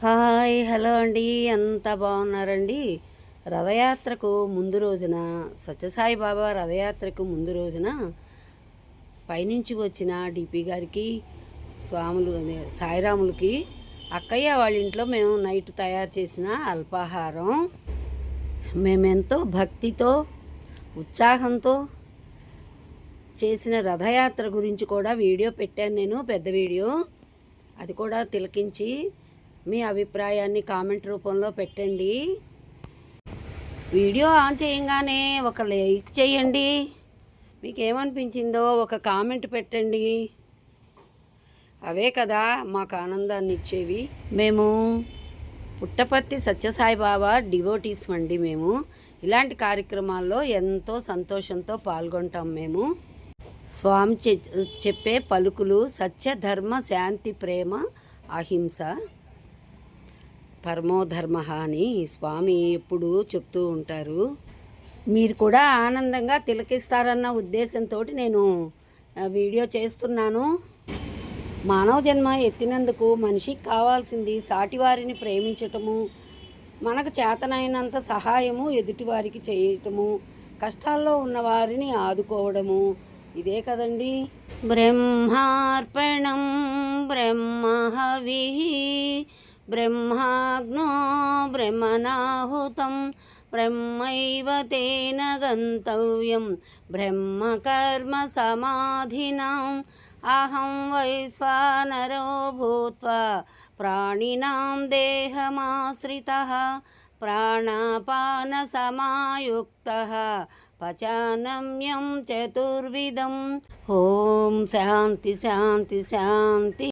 Hi hello అండి. ఎంత బాగున్నారండి? రథయాత్రకు ముందు రోజున సత్యసాయి బాబా రథయాత్రకు ముందు రోజున పైనుంచి వచ్చిన డిపి గారికి స్వాములు సాయిరాములకి అక్కయ్య వాళ్ళ ఇంట్లో మేము నైట్ తయారు చేసిన అల్పాహారం. మేమెంతో భక్తితో ఉత్సాహంతో చేసిన రథయాత్ర గురించి కూడా వీడియో పెట్టాను నేను పెద్ద వీడియో. అది కూడా తిలకించి మీ అభిప్రాయాన్ని కామెంట్ రూపంలో పెట్టండి. వీడియో ఆన్ చేయంగానే ఒక లైక్ చేయండి. మీకు ఏమనిపించిందో ఒక కామెంట్ పెట్టండి. అవే కదా మాకు ఆనందాన్ని ఇచ్చేవి. మేము పుట్టపర్తి సత్యసాయి బాబా డివోటీస్ అండి మేము ఇలాంటి కార్యక్రమాల్లో ఎంతో సంతోషంతో పాల్గొంటాం మేము. స్వామి చె- చెప్పే పలుకులు సత్య ధర్మ శాంతి ప్రేమ అహింస. పరమోధర్మ అని స్వామి ఎప్పుడు చెప్తూ ఉంటారు. మీరు కూడా ఆనందంగా తిలకిస్తారన్న ఉద్దేశంతో నేను వీడియో చేస్తున్నాను. మానవ జన్మ ఎత్తినందుకు మనిషికి కావాల్సింది సాటివారిని ప్రేమించటము మనకు చేతనైనంత సహాయము ఎదుటివారికి చేయటము కష్టాల్లో ఉన్న వారిని ఆదుకోవడము. ఇదే కదండి. బ్రహ్మార్పణం బ్రహ్మహవి బ్రహ్మాగ్నో బ్రహ్మనాహుతం బ్రహ్మైవ తేన గంతవ్యం బ్రహ్మకర్మ సమాధినాం అహం వైశ్వానరో భూత్వా ప్రాణినాం దేహమాశ్రితः ప్రాణాపానసమాయుక్తः పచానమ్యం చతుర్విధం ఓం శాంతి శాంతి శాంతి